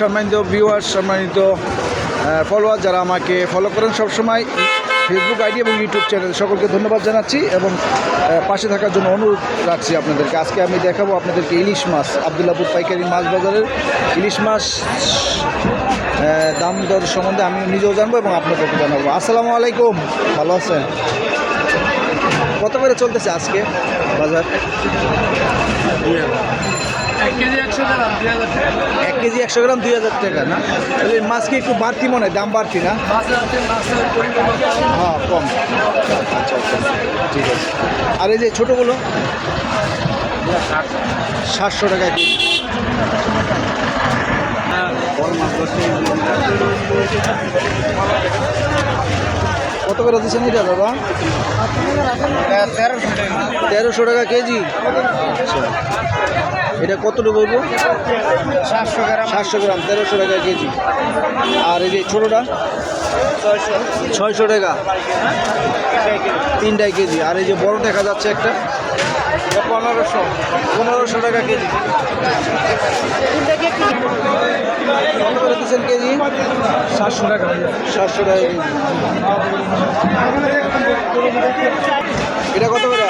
সম্মানিত ভিউয়ার সম্মানিত ফলোয়ার যারা আমাকে ফলো করেন সবসময় ফেসবুক আইডি এবং ইউটিউব চ্যানেল সকলকে ধন্যবাদ জানাচ্ছি এবং পাশে থাকার জন্য অনুরোধ রাখছি আপনাদেরকে। আজকে আমি দেখাবো আপনাদেরকে ইলিশ মাছ, আবদুল্লাপুর পাইকারি মাছ বাজারের ইলিশ মাছ দাম দর সম্বন্ধে আমি নিজেও জানব এবং আপনাদেরকে জানাব। আসসালামু আলাইকুম, ভালো আছেন? কত করে চলতেছে আজকে বাজার? এক কেজি একশো গ্রাম দুই হাজার টাকা। না? তাহলে মাছ কি একটু বাড়তি মনে হয়? দাম বাড়তি না? হ্যাঁ কম। আচ্ছা আচ্ছা ঠিক আছে। আর এই যে ছোটোগুলো? সাতশো টাকা কেজি। কত করে দিচ্ছেন এটা দাদা? তেরোশো টাকা কেজি। আচ্ছা। এটা কতটুকু বলব? সাতশো গ্রাম। সাতশো গ্রাম তেরোশো টাকা কেজি। আর এই যে ছোটোটা? ছয়শো। টাকা। তিনটাই কেজি। আর এই যে বড় দেখা যাচ্ছে একটা? পনেরোশো। পনেরোশো টাকা কেজি। কত কেজি? সাতশো টাকা। সাতশো টাকা কেজি। এটা কত করে?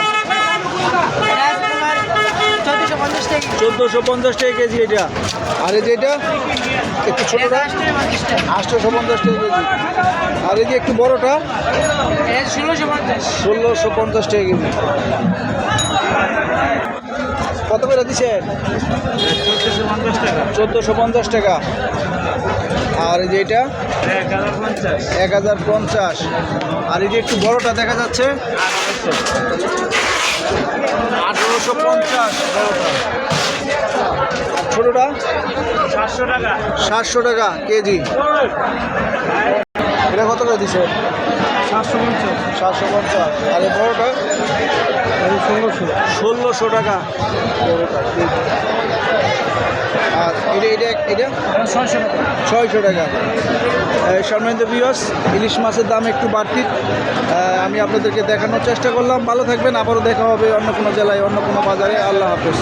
চোদ্দশো পঞ্চাশ টাকা কেজি এটা। আর এই যে এটা? একটু ছোটোটা? আটশোশো পঞ্চাশ টাকা কেজি। আর এই যে একটু বড়টা? ষোলোশো পঞ্চাশ ষোলোশো পঞ্চাশ টাকা কেজি। কত করে দিচ্ছেন? চোদ্দশো পঞ্চাশ টাকা। চোদ্দোশো পঞ্চাশ টাকা। আর এই যে এটা? এক হাজার পঞ্চাশ। আর এই যে একটু বড়টা দেখা যাচ্ছে? আঠেরোশো পঞ্চাশ বড়টা। ছোটোটা? সাতশো টাকা সাতশো টাকা কেজি। এটা কত করে দিচ্ছে সাতশো পঞ্চাশ। সাতশো পঞ্চাশ আর এই বড়টা? ষোলোশো। ষোলোশো টাকা। বড়টা এটা এটা এটা? ছয়শো টাকা। ছয়শো টাকা। সম্মানিত বিয়স ইলিশ মাছের দাম একটু বাড়তি। আমি আপনাদেরকে দেখানোর চেষ্টা করলাম। ভালো থাকবেন। আবারও দেখা হবে অন্য কোনো জেলায় অন্য কোনো বাজারে। আল্লাহ হাফেজ।